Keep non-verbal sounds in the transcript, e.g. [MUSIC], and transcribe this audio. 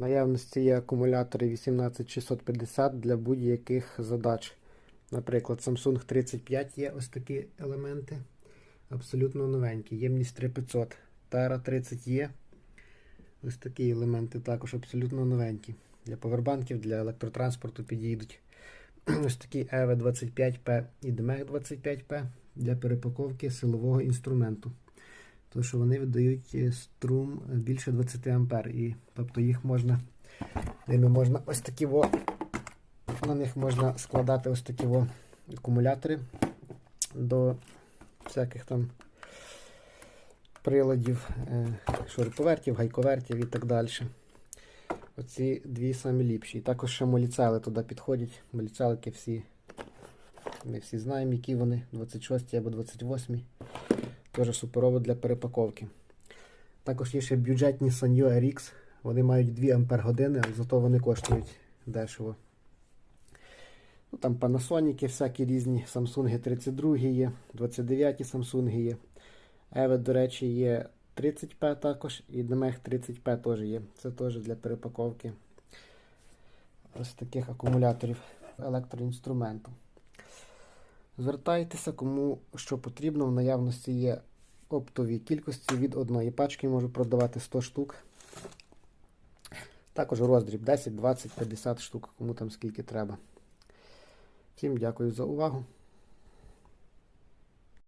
Наявності є акумулятори 18650 для будь-яких задач. Наприклад, Samsung 35 є ось такі елементи. Абсолютно новенькі. Ємність 3500. Tera 30 є. Ось такі елементи також абсолютно новенькі. Для повербанків, для електротранспорту підійдуть. [CLEARS THROAT] Ось такі EV 25P і DMEG 25P для перепаковки силового інструменту. Тому що вони видають е, струм е, більше 20 А. І, тобто їх можна, ними можна ось такі во, на них можна складати ось такі во акумулятори до всяких там приладів, е, шуруповертів, гайковертів і так далі. Оці дві самі ліпші. І також ще моліцели туди підходять. Моліцелики всі. Ми всі знаємо, які вони, 26 або 28. Теж суперово для перепаковки. Також є ще бюджетні Sanyo RX. Вони мають 2 Ампер години, але зато вони коштують дешево. Ну, Там Panasonic всякі різні, Samsung 32 є, 29 Samsung є. Еви, до речі, є 30P також і DMEG 30P теж є. Це теж для перепаковки ось таких акумуляторів електроінструменту. Звертайтеся, кому що потрібно. В наявності є оптові кількості від одної пачки, можу продавати 100 штук. Також роздріб 10, 20, 50 штук, кому там скільки треба. Всім дякую за увагу.